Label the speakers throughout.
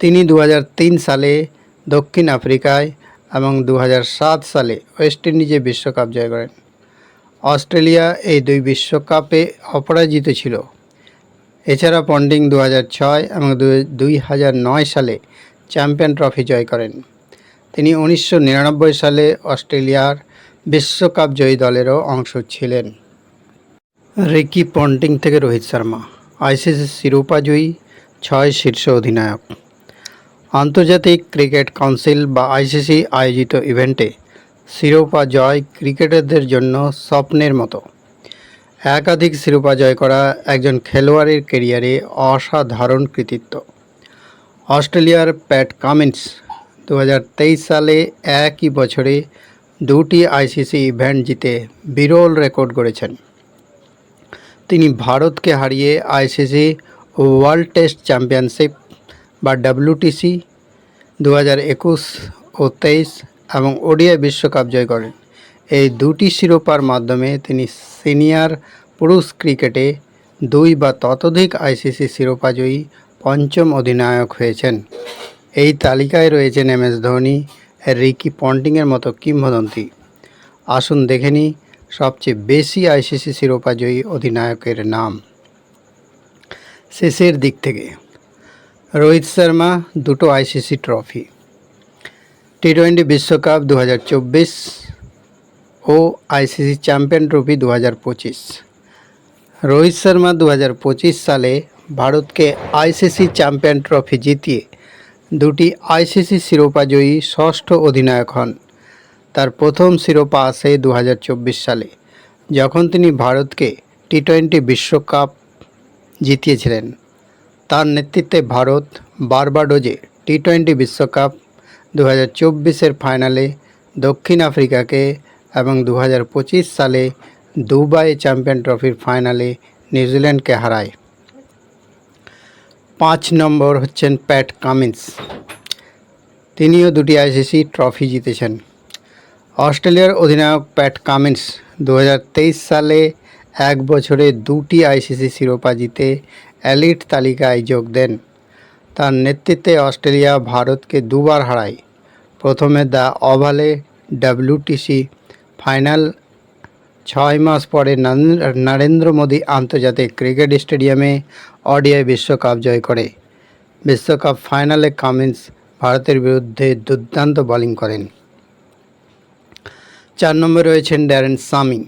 Speaker 1: তিনি দু হাজার তিন সালে দক্ষিণ আফ্রিকায় এবং দু হাজার সাত সালে ওয়েস্ট ইন্ডিজে বিশ্বকাপ জয় করেন। অস্ট্রেলিয়া এই দুই বিশ্বকাপে অপরাজিত ছিল। এছাড়া পন্ডিং দু এবং দুই হাজার নয় সালে চ্যাম্পিয়ন ট্রফি জয় করেন। তিনি উনিশশো নিরানব্বই সালে অস্ট্রেলিয়ার বিশ্বকাপ জয়ী দলেরও অংশ ছিলেন। রিকি পন্টিং থেকে রোহিত শর্মা, আইসিসি শিরোপা জয়ী, ছয় শীর্ষ অধিনায়ক। আন্তর্জাতিক ক্রিকেট কাউন্সিল বা আইসিসি আয়োজিত ইভেন্টে শিরোপা জয় ক্রিকেটারদের জন্য স্বপ্নের মতো। একাধিক শিরোপা জয় করা একজন খেলোয়াড়ের কেরিয়ারে অসাধারণ কৃতিত্ব। অস্ট্রেলিয়ার প্যাট কামিন্স দু হাজার তেইশ সালে একই বছরে দুটি আইসিসি ইভেন্ট জিতে বিরল রেকর্ড গড়েছেন। তিনি ভারতকে হারিয়ে আইসিসি ওয়ার্ল্ড টেস্ট চ্যাম্পিয়নশিপ বা ডাব্লিউটিসি দু হাজার একুশ ও তেইশ এবং ওডিআই বিশ্বকাপ জয় করেন। এই দুটি শিরোপার মাধ্যমে তিনি সিনিয়র পুরুষ ক্রিকেটে দুই বা ততোধিক আইসিসি শিরোপা জয়ী পঞ্চম অধিনায়ক হয়েছেন। এই তালিকায় রয়েছেন এম এস ধোনি, রিকি পন্টিংয়ের মতো কিংবদন্তি। আসুন দেখে নিই সবচেয়ে বেশি আইসিসি শিরোপা জয়ী অধিনায়কের নাম। শেষের দিক থেকে। রোহিত শর্মা, দুটো আইসিসি ট্রফি। টি টোয়েন্টি বিশ্বকাপ দু হাজার চব্বিশ ও আইসিসি চ্যাম্পিয়ন ট্রফি দু হাজার পঁচিশ। রোহিত শর্মা দু হাজার পঁচিশ সালে ভারতকে আইসিসি চ্যাম্পিয়ন ট্রফি জিতিয়ে দুটি আইসিসি শিরোপা জয়ী ষষ্ঠ অধিনায়ক হন। তার প্রথম শিরোপা আসে দু হাজার চব্বিশ সালে, যখন তিনি ভারতকে টি টোয়েন্টি বিশ্বকাপ জিতিয়েছিলেন। তার নেতৃত্বে ভারত বারবাডোজে টি টোয়েন্টি বিশ্বকাপ দু হাজার চব্বিশের ফাইনালে দক্ষিণ আফ্রিকাকে এবং দু হাজার পঁচিশ সালে দুবাই চ্যাম্পিয়ন ট্রফির ফাইনালে নিউজিল্যান্ডকে হারায়। পাঁচ নম্বর হচ্ছেন প্যাট কামিন্স। তিনিও দুটি আইসিসি ট্রফি জিতেছেন। অস্ট্রেলিয়ার অধিনায়ক প্যাট কামিন্স দু হাজার তেইশ সালে এক বছরে দুটি আইসিসি শিরোপা জিতে এলিট তালিকায় যোগ দেন। তার নেতৃত্বে অস্ট্রেলিয়া ভারতকে দুবার হারায়। প্রথমে দ্য ওভালে ডাব্লিউটিসি ফাইনাল ছয় মাস পরে নরেন্দ্র- মোদী আন্তর্জাতিক ক্রিকেট স্টেডিয়ামে ওডিআই বিশ্বকাপ জয় করে। বিশ্বকাপ ফাইনালে কামিন্স ভারতের বিরুদ্ধে দুর্দান্ত বোলিং করেন। চার নম্বরে রয়েছেন ড্যারেন সামি।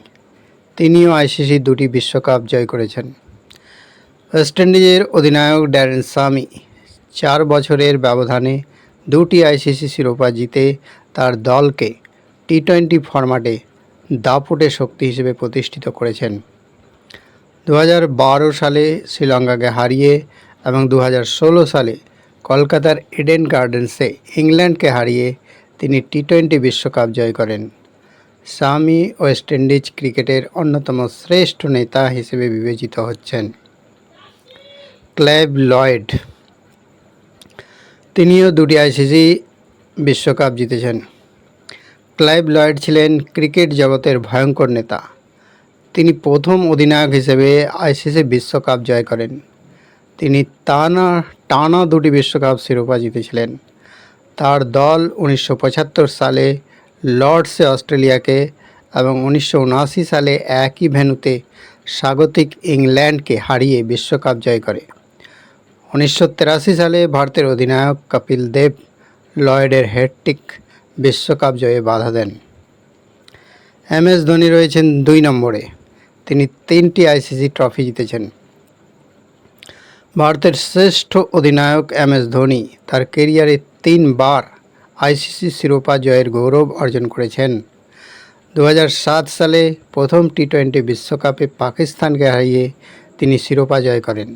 Speaker 1: তিনিও আইসিসি দুটি বিশ্বকাপ জয় করেছেন। ওয়েস্ট ইন্ডিজের অধিনায়ক ড্যারেন সামি চার বছরের ব্যবধানে দুটি আইসিসি শিরোপা জিতে তার দলকে টি টোয়েন্টি ফরম্যাটে দাপুটে শক্তি হিসেবে প্রতিষ্ঠিত করেছেন। দু সালে শ্রীলঙ্কাকে হারিয়ে এবং দু সালে কলকাতার ইডেন গার্ডেন্সে ইংল্যান্ডকে হারিয়ে তিনি টি টোয়েন্টি বিশ্বকাপ জয় করেন। স্বামী ওয়েস্ট ইন্ডিজ ক্রিকেটের অন্যতম শ্রেষ্ঠ নেতা হিসেবে বিবেচিত হচ্ছেন। Clive Lloyd. তিনিও দুটি আইসিসি বিশ্বকাপ জিতেছেন। ক্লাইভ লয়েড ছিলেন ক্রিকেট জগতের ভয়ঙ্কর নেতা। তিনি প্রথম অধিনায়ক হিসেবে আইসিসি বিশ্বকাপ জয় করেন। তিনি টানা টানা দুটি বিশ্বকাপ শিরোপা জিতেছিলেন। তার দল উনিশশো পঁচাত্তর সালে লর্ডসে অস্ট্রেলিয়াকে এবং উনিশশো উনআশি সালে একই ভেন্যুতে স্বাগতিক ইংল্যান্ডকে হারিয়ে বিশ্বকাপ জয় করে। উনিশশো সালে ভারতের অধিনায়ক কপিল দেব লয়েডের হেডটিক বিশ্বকাপ জয়ে বাধা দেন। এম এস ধোনি রয়েছেন দুই নম্বরে। তিনি তিনটি আইসিসি ট্রফি জিতেছেন। ভারতের শ্রেষ্ঠ অধিনায়ক এম এস ধোনি তার কেরিয়ারে তিনবার আইসিসি শিরোপা জয়ের গৌরব অর্জন করেছেন। দু হাজার সাত সালে প্রথম টি টোয়েন্টি বিশ্বকাপে পাকিস্তানকে হারিয়ে তিনি শিরোপা জয় করেন।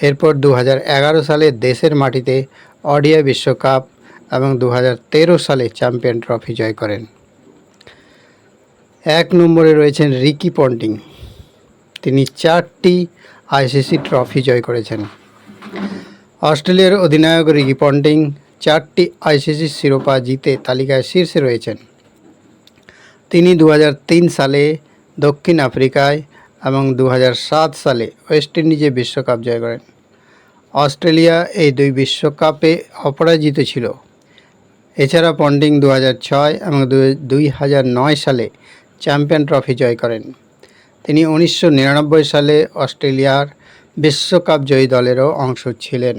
Speaker 1: এরপর দু হাজার এগারো সালে দেশের মাটিতে অডিয়া বিশ্বকাপ এবং দু হাজার তেরো সালে চ্যাম্পিয়ন ট্রফি জয় করেন। এক নম্বরে রয়েছেন রিকি পন্টিং। তিনি চারটি আইসিসি ট্রফি জয় করেছেন। অস্ট্রেলিয়ার অধিনায়ক রিকি পন্টিং চারটি আইসিসি শিরোপা জিতে তালিকায় শীর্ষে রয়েছেন। তিনি দু হাজার তিন সালে দক্ষিণ আফ্রিকায় এবং দু হাজার সাত সালে ওয়েস্ট ইন্ডিজে বিশ্বকাপ জয় করেন। অস্ট্রেলিয়া এই দুই বিশ্বকাপে অপরাজিত ছিল। এছাড়া পন্ডিং দু এবং দুই হাজার নয় সালে চ্যাম্পিয়ন ট্রফি জয় করেন। তিনি উনিশশো নিরানব্বই সালে অস্ট্রেলিয়ার বিশ্বকাপ জয়ী দলেরও অংশ ছিলেন।